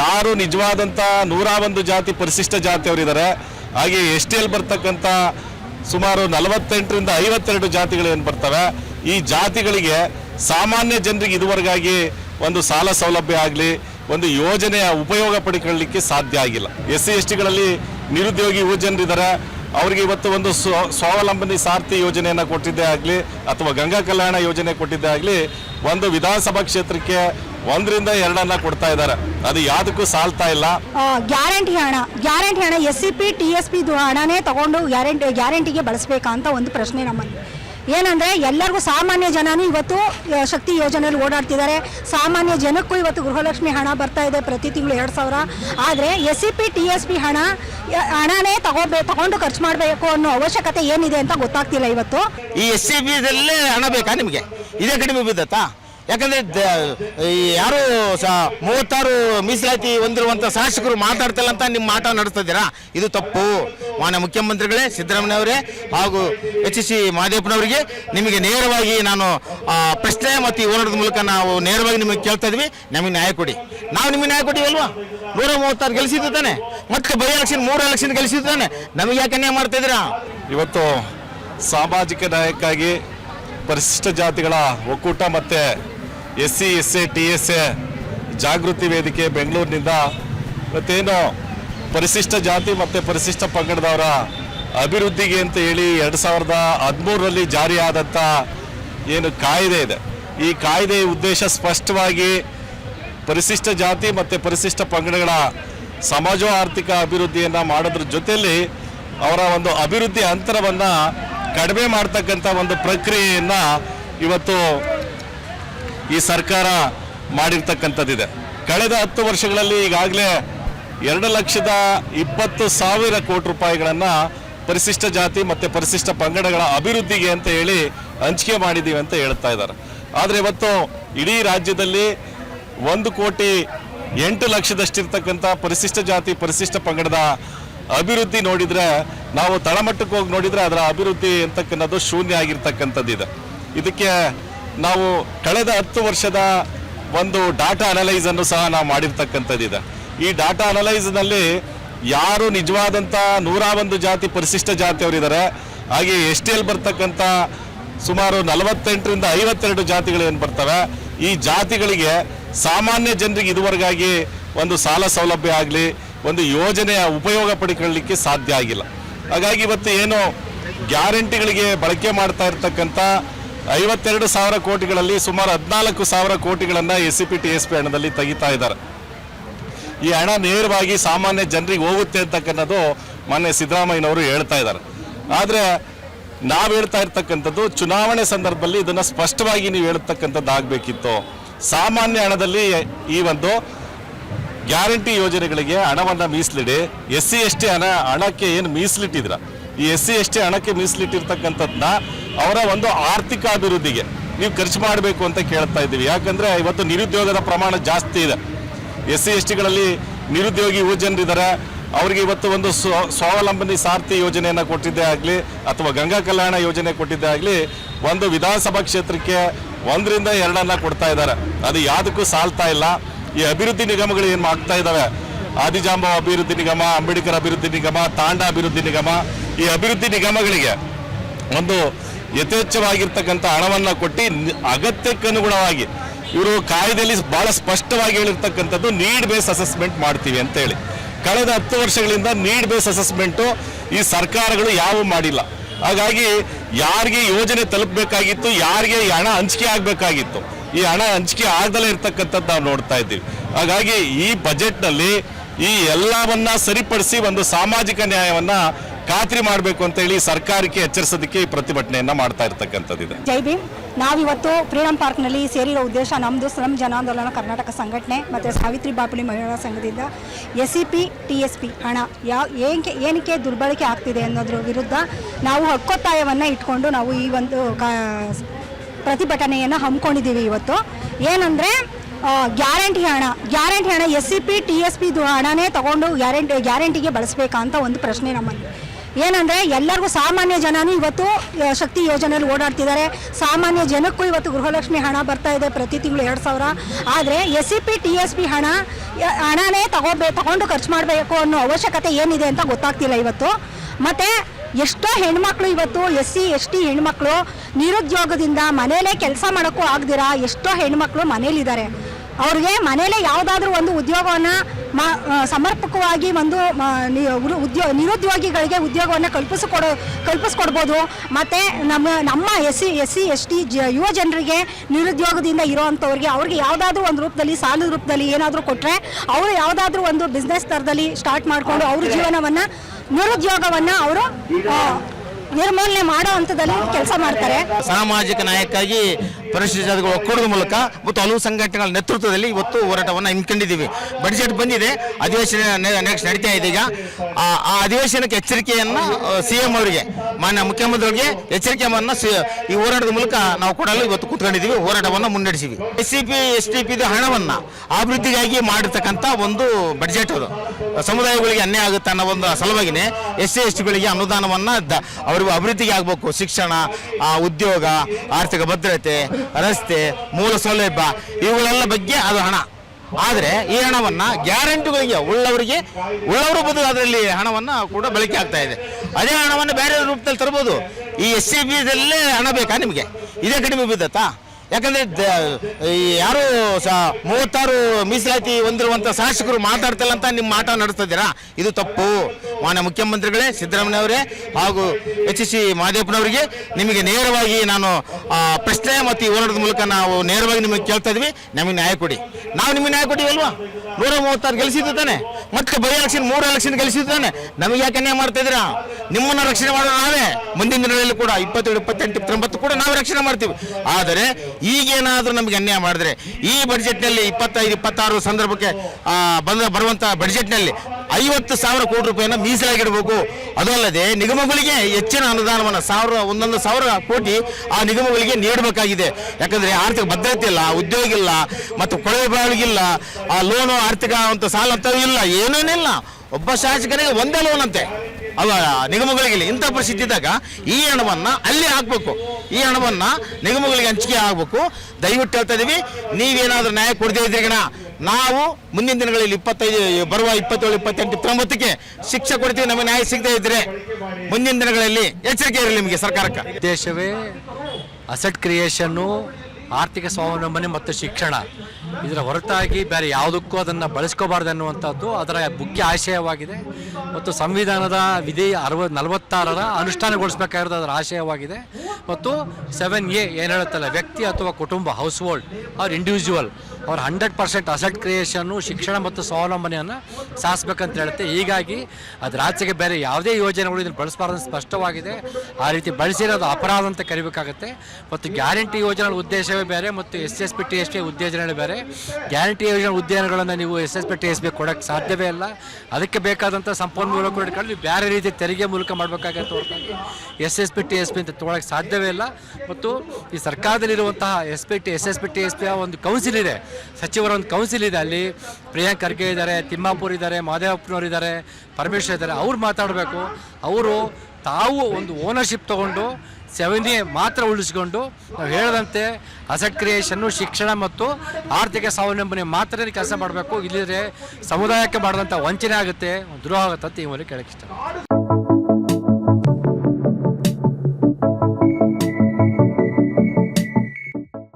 ಯಾರು ನಿಜವಾದಂಥ ನೂರ ಒಂದು ಜಾತಿ ಪರಿಶಿಷ್ಟ ಜಾತಿಯವರಿದ್ದಾರೆ, ಹಾಗೆ ಎಸ್ ಟಿ ಎಲ್ ಬರ್ತಕ್ಕಂಥ ಸುಮಾರು ನಲವತ್ತೆಂಟರಿಂದ ಐವತ್ತೆರಡು ಜಾತಿಗಳು ಏನು ಬರ್ತವೆ, ಈ ಜಾತಿಗಳಿಗೆ ಸಾಮಾನ್ಯ ಜನರಿಗೆ ಇದುವರೆಗಾಗಿ ಒಂದು ಸಾಲ ಸೌಲಭ್ಯ ಆಗಲಿ, ಒಂದು ಯೋಜನೆಯ ಉಪಯೋಗ ಪಡಿಕೊಳ್ಳಲಿಕ್ಕೆ ಸಾಧ್ಯ ಆಗಿಲ್ಲ. ಎಸ್ ಸಿ, ಎಸ್ ಟಿಗಳಲ್ಲಿ ನಿರುದ್ಯೋಗಿ ಯುವಜನರಿದ್ದಾರೆ, ಅವರಿಗೆ ಇವತ್ತು ಒಂದು ಸ್ವಾವಲಂಬನೆ ಸಾರ್ಥಿ ಯೋಜನೆಯನ್ನು ಕೊಟ್ಟಿದ್ದೇ ಆಗಲಿ, ಅಥವಾ ಗಂಗಾ ಕಲ್ಯಾಣ ಯೋಜನೆ ಕೊಟ್ಟಿದ್ದೇ ಆಗಲಿ, ಒಂದು ವಿಧಾನಸಭಾ ಕ್ಷೇತ್ರಕ್ಕೆ ಒಂದರಿಂದ ಎರಡನ್ನ ಕೊಡ್ತಾ ಇದ್ದಾರೆ. ಅದು ಯಾವುದಕ್ಕೂ ಸಾಲ್ತಾ ಇಲ್ಲ. ಗ್ಯಾರಂಟಿ ಹಣ. ಗ್ಯಾರಂಟಿ ಹಣ S C P T S P ಹಣನೇ ತಗೊಂಡು ಗ್ಯಾರಂಟಿ ಗ್ಯಾರಂಟಿಗೆ ಬಳಸಬೇಕಾ ಅಂತ ಒಂದು ಪ್ರಶ್ನೆ ನಮ್ಮಲ್ಲಿ. ಏನಂದರೆ ಎಲ್ಲರಿಗೂ ಸಾಮಾನ್ಯ ಜನನೂ ಇವತ್ತು ಆ, ಶಕ್ತಿ ಯೋಜನೆಯಲ್ಲಿ ಓಡಾಡ್ತಿದ್ದಾರೆ. ಸಾಮಾನ್ಯ ಜನಕ್ಕೂ ಇವತ್ತು ಗೃಹಲಕ್ಷ್ಮಿ ಹಣ ಬರ್ತಾ ಇದೆ ಪ್ರತಿ ತಿಂಗಳು ಎರಡು ಸಾವಿರ. ಆದರೆ S C P T S P ಹಣ ಯ- ಹಣನೇ ತಗೋಬೇ ತಗೊಂಡು ಖರ್ಚು ಮಾಡಬೇಕು ಅನ್ನೋ ಅವಶ್ಯಕತೆ ಏನಿದೆ ಅಂತ ಗೊತ್ತಾಗ್ತಿಲ್ಲ ಇವತ್ತು. ಈ ಎಸ್ ಸಿ ಬಿದಲ್ಲೇ ಹಣ ಬೇಕಾ ನಿಮಗೆ? ಇದೇ ಕಡಿಮೆ ಬಿದ್ದತ್ತಾ? ಯಾಕಂದ್ರೆ ಯಾರು ಸಹ ಮೂವತ್ತಾರು ಮೀಸಲಾತಿ ಹೊಂದಿರುವಂತ ಶಾಸಕರು ಮಾತಾಡ್ತಲ್ಲ ಅಂತ ನಿಮ್ಮ ಮಾಟ ನಡೆಸ್ತಿದ್ದೀರಾ ಇದು ತಪ್ಪು. ಮಾನ್ಯ ಮುಖ್ಯಮಂತ್ರಿಗಳೇ ಸಿದ್ದರಾಮಯ್ಯ ಅವರೇ ಹಾಗೂ ಎಚ್ ಸಿ ಮಹದೇವಪ್ಪನವರಿಗೆ ನಿಮಗೆ ನೇರವಾಗಿ ನಾನು ಪ್ರಶ್ನೆ ಮತ್ತು ಈ ಮೂಲಕ ನಾವು ನೇರವಾಗಿ ನಿಮಗೆ ಕೇಳ್ತಾ ಇದ್ವಿ. ನಮಗೆ ನ್ಯಾಯ ಕೊಡಿ. ನಾವು ನಿಮಗೆ ನ್ಯಾಯ ಕೊಟ್ಟಿವಲ್ವಾ? ನೂರ ಮೂವತ್ತಾರು ಗೆಲ್ಲಿಸಿದ್ದು ತಾನೆ. ಮತ್ತೆ ಬೈ ಎಲೆಕ್ಷನ್, ಮೂರು ಎಲೆಕ್ಷನ್ ಗೆಲ್ಲಿಸಿದ್ದು ತಾನೆ. ನಮಗೆ ಯಾಕೆ ನ್ಯಾಯ ಮಾಡ್ತಾ ಇವತ್ತು ಸಾಮಾಜಿಕ ನ್ಯಾಯಕ್ಕಾಗಿ ಪರಿಶಿಷ್ಟ ಜಾತಿಗಳ ಒಕ್ಕೂಟ ಮತ್ತು S C S A T S A ಜಾಗೃತಿ ವೇದಿಕೆ ಬೆಂಗಳೂರಿನಿಂದ ಮತ್ತೇನು ಪರಿಶಿಷ್ಟ ಜಾತಿ ಮತ್ತು ಪರಿಶಿಷ್ಟ ಪಂಗಡದವರ ಅಭಿವೃದ್ಧಿಗೆ ಅಂತ ಹೇಳಿ ಎರಡು ಸಾವಿರದ ಹದಿಮೂರರಲ್ಲಿ ಜಾರಿಯಾದಂಥ ಏನು ಕಾಯ್ದೆ ಇದೆ. ಈ ಕಾಯ್ದೆಯ ಉದ್ದೇಶ ಸ್ಪಷ್ಟವಾಗಿ ಪರಿಶಿಷ್ಟ ಜಾತಿ ಮತ್ತು ಪರಿಶಿಷ್ಟ ಪಂಗಡಗಳ ಸಮಾಜ ಆರ್ಥಿಕ ಅಭಿವೃದ್ಧಿಯನ್ನು ಮಾಡೋದ್ರ ಜೊತೆಯಲ್ಲಿ ಅವರ ಒಂದು ಅಭಿವೃದ್ಧಿ ಅಂತರವನ್ನು ಕಡಿಮೆ ಮಾಡ್ತಕ್ಕಂಥ ಒಂದು ಪ್ರಕ್ರಿಯೆಯನ್ನು ಇವತ್ತು ಈ ಸರ್ಕಾರ ಮಾಡಿರ್ತಕ್ಕಂಥದ್ದಿದೆ. ಕಳೆದ ಹತ್ತು ವರ್ಷಗಳಲ್ಲಿ ಈಗಾಗಲೇ ಎರಡು ಲಕ್ಷದ ಇಪ್ಪತ್ತು ಸಾವಿರ ಕೋಟಿ ರೂಪಾಯಿಗಳನ್ನು ಪರಿಶಿಷ್ಟ ಜಾತಿ ಮತ್ತು ಪರಿಶಿಷ್ಟ ಪಂಗಡಗಳ ಅಭಿವೃದ್ಧಿಗೆ ಅಂತ ಹೇಳಿ ಹಂಚಿಕೆ ಮಾಡಿದ್ದೀವಿ ಅಂತ ಹೇಳ್ತಾ ಇದ್ದಾರೆ. ಆದರೆ ಇವತ್ತು ಇಡೀ ರಾಜ್ಯದಲ್ಲಿ ಒಂದು ಕೋಟಿ ಎಂಟು ಲಕ್ಷದಷ್ಟಿರ್ತಕ್ಕಂಥ ಪರಿಶಿಷ್ಟ ಜಾತಿ, ಪರಿಶಿಷ್ಟ ಪಂಗಡದ ಅಭಿವೃದ್ಧಿ ನೋಡಿದರೆ, ನಾವು ತಳಮಟ್ಟಕ್ಕೆ ಹೋಗಿ ನೋಡಿದರೆ ಅದರ ಅಭಿವೃದ್ಧಿ ಅಂತಕ್ಕಂಥದ್ದು ಶೂನ್ಯ ಆಗಿರ್ತಕ್ಕಂಥದ್ದಿದೆ. ಇದಕ್ಕೆ ನಾವು ಕಳೆದ ಹತ್ತು ವರ್ಷದ ಒಂದು ಡಾಟಾ ಅನಲೈಸ್ ಅನ್ನು ಸಹ ನಾವು ಮಾಡಿರ್ತಕ್ಕಂಥದ್ದಿದೆ. ಈ ಡಾಟಾ ಅನಲೈಸ್ನಲ್ಲಿ ಯಾರು ನಿಜವಾದಂಥ ನೂರ ಒಂದು ಜಾತಿ ಪರಿಶಿಷ್ಟ ಜಾತಿಯವರಿದ್ದಾರೆ. ಹಾಗೆ ಎಸ್ ಟಿ ಎಲ್ ಬರ್ತಕ್ಕಂಥ ಸುಮಾರು ನಲವತ್ತೆಂಟರಿಂದ ಐವತ್ತೆರಡು ಜಾತಿಗಳು ಏನು ಬರ್ತವೆ. ಈ ಜಾತಿಗಳಿಗೆ ಸಾಮಾನ್ಯ ಜನರಿಗೆ ಇದುವರೆಗಾಗಿ ಒಂದು ಸಾಲ ಸೌಲಭ್ಯ ಆಗಲಿ, ಒಂದು ಯೋಜನೆಯ ಉಪಯೋಗ ಪಡಿಕೊಳ್ಳಲಿಕ್ಕೆ ಸಾಧ್ಯ ಆಗಿಲ್ಲ. ಹಾಗಾಗಿ ಇವತ್ತು ಏನು ಗ್ಯಾರಂಟಿಗಳಿಗೆ ಬಳಕೆ ಮಾಡ್ತಾ ಇರ್ತಕ್ಕಂಥ ಐವತ್ತೆರಡು ಸಾವಿರ ಕೋಟಿಗಳಲ್ಲಿ ಸುಮಾರು ಹದಿನಾಲ್ಕು ಸಾವಿರ ಕೋಟಿಗಳನ್ನು S C P T S P ಹಣದಲ್ಲಿ ತೆಗಿತಾ ಇದ್ದಾರೆ. ಈ ಹಣ ನೇರವಾಗಿ ಸಾಮಾನ್ಯ ಜನರಿಗೆ ಹೋಗುತ್ತೆ ಅಂತಕ್ಕಂಥದ್ದು ಮಾನ್ಯ ಸಿದ್ದರಾಮಯ್ಯನವರು ಹೇಳ್ತಾ ಇದ್ದಾರೆ. ಆದರೆ ನಾವು ಹೇಳ್ತಾ ಇರ್ತಕ್ಕಂಥದ್ದು ಚುನಾವಣೆ ಸಂದರ್ಭದಲ್ಲಿ ಇದನ್ನು ಸ್ಪಷ್ಟವಾಗಿ ನೀವು ಹೇಳ್ತಕ್ಕಂಥದ್ದು ಆಗಬೇಕಿತ್ತು. ಸಾಮಾನ್ಯ ಹಣದಲ್ಲಿ ಈ ಒಂದು ಗ್ಯಾರಂಟಿ ಯೋಜನೆಗಳಿಗೆ ಹಣವನ್ನು ಮೀಸಲಿಡಿ. ಎಸ್ ಸಿ ಎಸ್ ಟಿ ಹಣ ಹಣಕ್ಕೆ ಏನು ಮೀಸಲಿಟ್ಟಿದ್ರ ಈ ಎಸ್ ಸಿ ಎಸ್ ಟಿ ಹಣಕ್ಕೆ ಮೀಸಲಿಟ್ಟಿರ್ತಕ್ಕಂಥದ್ದನ್ನ ಅವರ ಒಂದು ಆರ್ಥಿಕ ಅಭಿವೃದ್ಧಿಗೆ ನೀವು ಖರ್ಚು ಮಾಡಬೇಕು ಅಂತ ಕೇಳ್ತಾ ಇದ್ದೀವಿ. ಯಾಕಂದ್ರೆ ಇವತ್ತು ನಿರುದ್ಯೋಗದ ಪ್ರಮಾಣ ಜಾಸ್ತಿ ಇದೆ. ಎಸ್ ಸಿ ಎಸ್ ಟಿಗಳಲ್ಲಿ ನಿರುದ್ಯೋಗಿ ಯುವಜನರಿದ್ದಾರೆ ಅವರಿಗೆ ಇವತ್ತು ಒಂದು ಸ್ವ, ಸ್ವಾವಲಂಬನಿ ಸಾರ್ಥಿ ಯೋಜನೆಯನ್ನು ಕೊಟ್ಟಿದ್ದೇ ಆಗಲಿ ಅಥವಾ ಗಂಗಾ ಕಲ್ಯಾಣ ಯೋಜನೆ ಕೊಟ್ಟಿದ್ದೇ ಆಗಲಿ ಒಂದು ವಿಧಾನಸಭಾ ಕ್ಷೇತ್ರಕ್ಕೆ ಒಂದರಿಂದ ಎರಡನ್ನ ಕೊಡ್ತಾ ಇದ್ದಾರೆ. ಅದು ಯಾವುದಕ್ಕೂ ಸಾಲ್ತಾ ಇಲ್ಲ. ಈ ಅಭಿವೃದ್ಧಿ ನಿಗಮಗಳು ಏನು ಮಾಡ್ತಾ ಇದ್ದಾವೆ? ಆದಿಜಾಂಬ ಅಭಿವೃದ್ಧಿ ನಿಗಮ, ಅಂಬೇಡ್ಕರ್ ಅಭಿವೃದ್ಧಿ ನಿಗಮ, ತಾಂಡ ಅಭಿವೃದ್ಧಿ ನಿಗಮ ಈ ಅಭಿವೃದ್ಧಿ ನಿಗಮಗಳಿಗೆ ಒಂದು ಯಥೇಚ್ಛವಾಗಿರ್ತಕ್ಕಂಥ ಹಣವನ್ನು ಕೊಟ್ಟು ಅಗತ್ಯಕ್ಕನುಗುಣವಾಗಿ ಇವರು ಕಾಯ್ದೆಯಲ್ಲಿ ಬಹಳ ಸ್ಪಷ್ಟವಾಗಿ ಹೇಳಿರ್ತಕ್ಕಂಥದ್ದು ನೀಡ್ ಬೇಸ್ ಅಸೆಸ್ಮೆಂಟ್ ಮಾಡ್ತೀವಿ ಅಂತ ಹೇಳಿ. ಕಳೆದ ಹತ್ತು ವರ್ಷಗಳಿಂದ ನೀಡ್ ಬೇಸ್ ಅಸೆಸ್ಮೆಂಟು ಈ ಸರ್ಕಾರಗಳು ಯಾವೂ ಮಾಡಿಲ್ಲ. ಹಾಗಾಗಿ ಯಾರಿಗೆ ಯೋಜನೆ ತಲುಪಬೇಕಾಗಿತ್ತು, ಯಾರಿಗೆ ಈ ಹಣ ಹಂಚಿಕೆ ಆಗಬೇಕಾಗಿತ್ತು, ಈ ಹಣ ಹಂಚಿಕೆ ಆಗದಲ್ಲೇ ಇರ್ತಕ್ಕಂಥದ್ದು ನಾವು ನೋಡ್ತಾ ಇದ್ದೀವಿ. ಹಾಗಾಗಿ ಈ ಬಜೆಟ್ನಲ್ಲಿ ಈ ಎಲ್ಲವನ್ನ ಸರಿಪಡಿಸಿ ಒಂದು ಸಾಮಾಜಿಕ ನ್ಯಾಯವನ್ನ ಖಾತ್ರಿ ಮಾಡಬೇಕು ಅಂತ ಹೇಳಿ ಸರ್ಕಾರಕ್ಕೆ ಎಚ್ಚರಿಸೋದಕ್ಕೆ ಈ ಪ್ರತಿಭಟನೆಯನ್ನ ಮಾಡ್ತಾ ಇರ್ತಕ್ಕಂಥದ್ದಿದೆ. ಜೈ ಭೀಮ್ ನಾವಿವತ್ತು ಫ್ರೀಡಂ ಪಾರ್ಕ್ನಲ್ಲಿ ಸೇರಿರೋ ಉದ್ದೇಶ ನಮ್ಮದು ಸ್ಲಂ ಜನಾಂದೋಲನ ಕರ್ನಾಟಕ ಸಂಘಟನೆ ಮತ್ತು ಸಾವಿತ್ರಿ ಬಾಪುಳಿ ಮಹಿಳಾ ಸಂಘದಿಂದ S C P T S P ಹಣ ಯಾವ ಏನಕ್ಕೆ ಏನಕ್ಕೆ ದುರ್ಬಳಕೆ ಆಗ್ತಿದೆ ಅನ್ನೋದ್ರ ವಿರುದ್ಧ ನಾವು ಹಕ್ಕೊತ್ತಾಯವನ್ನು ಇಟ್ಕೊಂಡು ನಾವು ಈ ಒಂದು ಪ್ರತಿಭಟನೆಯನ್ನು ಹಮ್ಮಿಕೊಂಡಿದ್ದೀವಿ ಇವತ್ತು. ಏನಂದರೆ ಗ್ಯಾರಂಟಿ ಹಣ ಗ್ಯಾರಂಟಿ ಹಣ S C P T S ಪಿದು ಹಣನೇ ತಗೊಂಡು ಗ್ಯಾರಂಟಿ, ಗ್ಯಾರಂಟಿಗೆ ಬಳಸಬೇಕಾ ಅಂತ ಒಂದು ಪ್ರಶ್ನೆ ನಮ್ಮಲ್ಲಿ. ಏನಂದ್ರೆ ಎಲ್ಲರಿಗೂ ಸಾಮಾನ್ಯ ಜನನೂ ಇವತ್ತು ಶಕ್ತಿ ಯೋಜನೆಯಲ್ಲಿ ಓಡಾಡ್ತಿದ್ದಾರೆ. ಸಾಮಾನ್ಯ ಜನಕ್ಕೂ ಇವತ್ತು ಗೃಹಲಕ್ಷ್ಮಿ ಹಣ ಬರ್ತಾ ಇದೆ ಪ್ರತಿ ತಿಂಗಳು ಎರಡು ಸಾವಿರ. ಆದರೆ S C P, T S P ಹಣ ಹಣನೇ ತಗೋಬೇಕು ತಗೊಂಡು ಖರ್ಚು ಮಾಡಬೇಕು ಅನ್ನೋ ಅವಶ್ಯಕತೆ ಏನಿದೆ ಅಂತ ಗೊತ್ತಾಗ್ತಿಲ್ಲ ಇವತ್ತು. ಮತ್ತು ಎಷ್ಟೋ ಹೆಣ್ಮಕ್ಳು ಇವತ್ತು, ಎಸ್ ಸಿ ಎಸ್ ಟಿ ಹೆಣ್ಮಕ್ಳು ನಿರುದ್ಯೋಗದಿಂದ ಮನೇಲೆ ಕೆಲಸ ಮಾಡೋಕ್ಕೂ ಆಗದಿರ? ಎಷ್ಟೋ ಹೆಣ್ಮಕ್ಳು ಮನೇಲಿದ್ದಾರೆ. ಅವ್ರಿಗೆ ಮನೇಲೆ ಯಾವುದಾದ್ರೂ ಒಂದು ಉದ್ಯೋಗವನ್ನು ಸಮರ್ಪಕವಾಗಿ ಒಂದು ಉದ್ಯೋಗ ನಿರುದ್ಯೋಗಿಗಳಿಗೆ ಉದ್ಯೋಗವನ್ನು ಕಲ್ಪಿಸಿಕೊಡೋ ಕಲ್ಪಿಸ್ಕೊಡ್ಬೋದು. ಮತ್ತು ನಮ್ಮ ನಮ್ಮ S C S C S T ಜ ಯುವ ಜನರಿಗೆ ನಿರುದ್ಯೋಗದಿಂದ ಇರೋವಂಥವ್ರಿಗೆ ಅವ್ರಿಗೆ ಯಾವುದಾದ್ರೂ ಒಂದು ರೂಪದಲ್ಲಿ ಸಾಲದ ರೂಪದಲ್ಲಿ ಏನಾದರೂ ಕೊಟ್ಟರೆ ಅವರು ಯಾವುದಾದ್ರೂ ಒಂದು ಬಿಸ್ನೆಸ್ ಥರದಲ್ಲಿ ಸ್ಟಾರ್ಟ್ ಮಾಡಿಕೊಂಡು ಅವ್ರ ಜೀವನವನ್ನು ನಿರುದ್ಯೋಗವನ್ನು ಅವರು ನಿರ್ಮೂಲನೆ ಮಾಡೋ ಹಂತದಲ್ಲಿ ಕೆಲಸ ಮಾಡ್ತಾರೆ. ಸಾಮಾಜಿಕ ನಾಯಕಾಗಿ ಪರಿಶಿಷ್ಟ ಜಾತಿಗಳ ಮೂಲಕ ಮತ್ತು ಹಲವು ಸಂಘಟನೆಗಳ ನೇತೃತ್ವದಲ್ಲಿ ಇವತ್ತು ಹೋರಾಟವನ್ನು ಹಮ್ಮಿಕೊಂಡಿದ್ದೀವಿ ಬಡ್ಜೆಟ್ ಬಂದಿದೆ, ಅಧಿವೇಶನ ನೆಕ್ಸ್ಟ್ ನಡೀತಾ ಇದೆ ಈಗ. ಆ ಅಧಿವೇಶನಕ್ಕೆ ಎಚ್ಚರಿಕೆಯನ್ನು ಸಿ ಎಂ ಅವರಿಗೆ, ಮಾನ್ಯ ಮುಖ್ಯಮಂತ್ರಿಗಳಿಗೆ ಎಚ್ಚರಿಕೆಯನ್ನು ಈ ಹೋರಾಟದ ಮೂಲಕ ನಾವು ಕೊಡಲು ಇವತ್ತು ಕೂತ್ಕೊಂಡಿದ್ದೀವಿ, ಹೋರಾಟವನ್ನು ಮುನ್ನಡೆಸಿವಿ. S C P S T P ಹಣವನ್ನು ಅಭಿವೃದ್ಧಿಗಾಗಿ ಮಾಡಿರ್ತಕ್ಕಂಥ ಒಂದು ಬಡ್ಜೆಟ್ ಅದು. ಸಮುದಾಯಗಳಿಗೆ ಅನ್ಯಾಯ ಆಗುತ್ತೆ ಅನ್ನೋ ಒಂದು ಸಲುವಾಗಿನೇ ಎಸ್ ಸಿ ಎಸ್ ಟಿಗಳಿಗೆ ಅನುದಾನವನ್ನು ಅವರಿಗೂ ಅಭಿವೃದ್ಧಿಗೆ ಆಗಬೇಕು. ಶಿಕ್ಷಣ ಆ, ಉದ್ಯೋಗ ಆರ್ಥಿಕ ಭದ್ರತೆ ರಸ್ತೆ ಮೂಲ ಸೌಲಭ್ಯ ಇವುಗಳೆಲ್ಲ ಬಗ್ಗೆ ಅದು ಹಣ. ಆದರೆ ಈ ಹಣವನ್ನ ಗ್ಯಾರಂಟಿಗಳಿಗೆ ಉಳ್ಳವರಿಗೆ ಉಳ್ಳವರು ಬದಲು ಅದರಲ್ಲಿ ಹಣವನ್ನ ಕೂಡ ಬಳಕೆ ಆಗ್ತಾ ಇದೆ. ಅದೇ ಹಣವನ್ನು ಬೇರೆ ರೂಪದಲ್ಲಿ ತರ್ಬೋದು. ಈ ಎಸ್ ಸಿ ಬಿದಲ್ಲೇ ಹಣ ಬೇಕಾ ನಿಮಗೆ? ಇದೇ ಕಡಿಮೆ ಬಿದ್ದತ್ತಾ? ಯಾಕಂದ್ರೆ ಯಾರು ಮೂವತ್ತಾರು ಮೀಸಲಾತಿ ಹೊಂದಿರುವಂಥ ಶಾಸಕರು ಮಾತಾಡ್ತಿಲ್ಲ ಅಂತ ನಿಮ್ಮ ಮಾಟ ನಡೆಸ್ತಿದ್ದೀರಾ? ಇದು ತಪ್ಪು. ಮಾನ್ಯ ಮುಖ್ಯಮಂತ್ರಿಗಳೇ ಸಿದ್ದರಾಮಯ್ಯ ಹಾಗೂ ಎಚ್ ಸಿ ಮಹದೇವಪ್ಪನವರಿಗೆ ನಿಮಗೆ ನೇರವಾಗಿ ನಾನು ಪ್ರಶ್ನೆ ಮತ್ತು ಈ ಹೋರಾಟದ ಮೂಲಕ ನಾವು ನೇರವಾಗಿ ನಿಮಗೆ ಕೇಳ್ತಾ ಇದ್ವಿ. ನಮಗೆ ನ್ಯಾಯ ಕೊಡಿ. ನಾವು ನಿಮಗೆ ನ್ಯಾಯ ಕೊಟ್ಟಿವಲ್ವಾ? ನೂರ ಮೂವತ್ತಾರು ಗೆಲ್ಲಿಸಿದ್ದು ತಾನೆ. ಮತ್ತೆ ಬೈ ಎಲೆಕ್ಷನ್, ಮೂರು ಎಲೆಕ್ಷನ್ ಗೆಲ್ಲಿಸಿದ್ದು ತಾನೆ. ನಮಗೆ ಯಾಕೆ ಅನ್ಯಾಯ ಮಾಡ್ತಾ ಇದ್ದೀರಾ? ನಿಮ್ಮನ್ನ ರಕ್ಷಣೆ ಮಾಡೋಣ ನಾವೇ. ಮುಂದಿನ ದಿನಗಳಲ್ಲಿ ಕೂಡ, ಇಪ್ಪತ್ತೇಳು, ಇಪ್ಪತ್ತೆಂಟು, ಇಪ್ಪತ್ತೊಂಬತ್ತು ಕೂಡ ನಾವು ರಕ್ಷಣೆ ಮಾಡ್ತೀವಿ. ಆದರೆ ಈಗೇನಾದರೂ ನಮಗೆ ಅನ್ಯಾಯ ಮಾಡಿದ್ರೆ ಈ ಬಡ್ಜೆಟ್ನಲ್ಲಿ ಇಪ್ಪತ್ತೈದು, ಇಪ್ಪತ್ತಾರು ಸಂದರ್ಭಕ್ಕೆ ಬಂದ ಬರುವಂಥ ಬಡ್ಜೆಟ್ನಲ್ಲಿ ಐವತ್ತು ಸಾವಿರ ಕೋಟಿ ರೂಪಾಯಿನ ಮೀಸಲಾಗಿಡಬೇಕು. ಅದಲ್ಲದೆ ನಿಗಮಗಳಿಗೆ ಹೆಚ್ಚಿನ ಅನುದಾನವನ್ನು ಸಾವಿರ, ಒಂದೊಂದು ಸಾವಿರ ಕೋಟಿ ಆ ನಿಗಮಗಳಿಗೆ ನೀಡಬೇಕಾಗಿದೆ. ಯಾಕಂದ್ರೆ ಆರ್ಥಿಕ ಭದ್ರತೆ ಇಲ್ಲ, ಉದ್ಯೋಗ ಇಲ್ಲ, ಮತ್ತು ಕೊಳವೆ ಬಾವಿಗಿಲ್ಲ ಆ ಲೋನು ಆರ್ಥಿಕ ಅಂತ ಸಾಲ ಅಂತ ಇಲ್ಲ. ಏನೇನಿಲ್ಲ ಒಬ್ಬ ಶಾಸಕರಿಗೆ ಒಂದೇ ಲೋನ್ ಅಂತೆ. ಅವ ನಿಗಮಗಳಿಗೆ. ಇಂಥ ಪರಿಸ್ಥಿತಿ ಇದ್ದಾಗ ಈ ಹಣವನ್ನ ಅಲ್ಲಿ ಹಾಕ್ಬೇಕು. ಈ ಹಣವನ್ನ ನಿಗಮಗಳಿಗೆ ಹಂಚಿಕೆ ಆಗಬೇಕು. ದಯವಿಟ್ಟು ಹೇಳ್ತಾ ಇದೀವಿ, ನೀವೇನಾದರೂ ನ್ಯಾಯ ಕೊಡದೇ ಇದ್ರಿಗಣ ನಾವು ಮುಂದಿನ ದಿನಗಳಲ್ಲಿ ಇಪ್ಪತ್ತೈದು, ಬರುವ ಇಪ್ಪತ್ತೇಳು, ಇಪ್ಪತ್ತೆಂಟು, ಇಪ್ಪತ್ತೊಂಬತ್ತಕ್ಕೆ ಶಿಕ್ಷೆ ಕೊಡ್ತೀವಿ, ನಮಗೆ ನ್ಯಾಯ ಸಿಗದೇ ಇದ್ರೆ. ಮುಂದಿನ ದಿನಗಳಲ್ಲಿ ಎಚ್ಚರಿಕೆ ಇರಲಿ ನಿಮಗೆ ಸರ್ಕಾರಕ್ಕೆ. ದೇಶವೇ ಅಸೆಟ್ ಕ್ರಿಯೇಷನ್ನು ಆರ್ಥಿಕ ಸ್ವಾವಲಂಬನೆ ಮತ್ತು ಶಿಕ್ಷಣ. ಇದರ ಹೊರತಾಗಿ ಬೇರೆ ಯಾವುದಕ್ಕೂ ಅದನ್ನು ಬಳಸ್ಕೋಬಾರ್ದು ಅನ್ನುವಂಥದ್ದು ಅದರ ಮುಖ್ಯ ಆಶಯವಾಗಿದೆ. ಮತ್ತು ಸಂವಿಧಾನದ ವಿಧಿ ಅರವ, ನಲವತ್ತಾರರ ಅನುಷ್ಠಾನಗೊಳಿಸಬೇಕಾಗಿರೋದು ಅದರ ಆಶಯವಾಗಿದೆ. ಮತ್ತು ಸೆವೆನ್ ಎ ಏನು ಹೇಳುತ್ತಲ್ಲ, ವ್ಯಕ್ತಿ ಅಥವಾ ಕುಟುಂಬ ಹೌಸ್ ಹೋಲ್ಡ್ ಆರ್ ಇಂಡಿವಿಜುವಲ್ ಅವ್ರ ಹಂಡ್ರೆಡ್ ಪರ್ಸೆಂಟ್ ಅಸೆಟ್ ಕ್ರಿಯೇಷನ್ನು ಶಿಕ್ಷಣ ಮತ್ತು ಸ್ವಾವಲಂಬನೆಯನ್ನು ಸಾಧಿಸ್ಬೇಕಂತ ಹೇಳುತ್ತೆ. ಹೀಗಾಗಿ ಅದು ರಾಜ್ಯಕ್ಕೆ ಬೇರೆ ಯಾವುದೇ ಯೋಜನೆಗಳು ಇದನ್ನು ಬಳಸಬಾರ್ದು ಸ್ಪಷ್ಟವಾಗಿದೆ. ಆ ರೀತಿ ಬಳಸಿರೋದು ಅಪರಾಧ ಅಂತ ಕರಿಬೇಕಾಗುತ್ತೆ. ಮತ್ತು ಗ್ಯಾರಂಟಿ ಯೋಜನೆಗಳ ಉದ್ದೇಶವೇ ಬೇರೆ ಮತ್ತು S S P, T S T ಉದ್ದೇಶಗಳೇ ಬೇರೆ. ಗ್ಯಾರಂಟಿ ಯೋಜನೆ ಉದ್ಯಾನಗಳನ್ನು ನೀವು S S P, T S B ಕೊಡೋಕ್ಕೆ ಸಾಧ್ಯವೇ ಇಲ್ಲ. ಅದಕ್ಕೆ ಬೇಕಾದಂಥ ಸಂಪನ್ಮೂಲ ಕೂಡ ನೀವು ಬೇರೆ ರೀತಿ ತೆರಿಗೆ ಮೂಲಕ ಮಾಡಬೇಕಾಗತ್ತೆ ಹೊರತಾಗಿ. S S P, T S P ಅಂತ ತೊಗೊಳಕ್ಕೆ ಸಾಧ್ಯವೇ ಇಲ್ಲ. ಮತ್ತು ಈ ಸರ್ಕಾರದಲ್ಲಿರುವಂತಹ S P, T S S P, T S P ಒಂದು ಕೌನ್ಸಿಲ್ ಇದೆ. ಸಚಿವರ ಒಂದು ಕೌನ್ಸಿಲ್ ಇದೆ ಅಲ್ಲಿ. ಪ್ರಿಯಾಂಕ್ ಖರ್ಗೆ ಇದ್ದಾರೆ, ತಿಮ್ಮಾಪುರ್ ಇದ್ದಾರೆ, ಮಾದೇವಪ್ಪನವ್ರು ಇದ್ದಾರೆ, ಪರಮೇಶ್ವರ್ ಇದ್ದಾರೆ. ಅವ್ರು ಮಾತಾಡಬೇಕು. ಅವರು ತಾವು ಒಂದು ಓನರ್ಶಿಪ್ ತಗೊಂಡು ಸೆವೆನಿ ಮಾತ್ರ ಉಳಿಸ್ಕೊಂಡು, ನಾವು ಹೇಳದಂತೆ ಅಸೆಟ್ ಕ್ರಿಯೇಷನ್ನು ಶಿಕ್ಷಣ ಮತ್ತು ಆರ್ಥಿಕ ಸ್ವಾವಲಂಬನೆ ಮಾತ್ರ ಕೆಲಸ ಮಾಡಬೇಕು. ಇಲ್ಲಿದ್ರೆ ಸಮುದಾಯಕ್ಕೆ ಮಾಡಿದಂಥ ವಂಚನೆ ಆಗುತ್ತೆ ದ್ರೋಹ ಆಗುತ್ತೆ ಅಂತ ಈ ಮೂಲಕ ಕೇಳಕ್ಕೆ ಇಷ್ಟ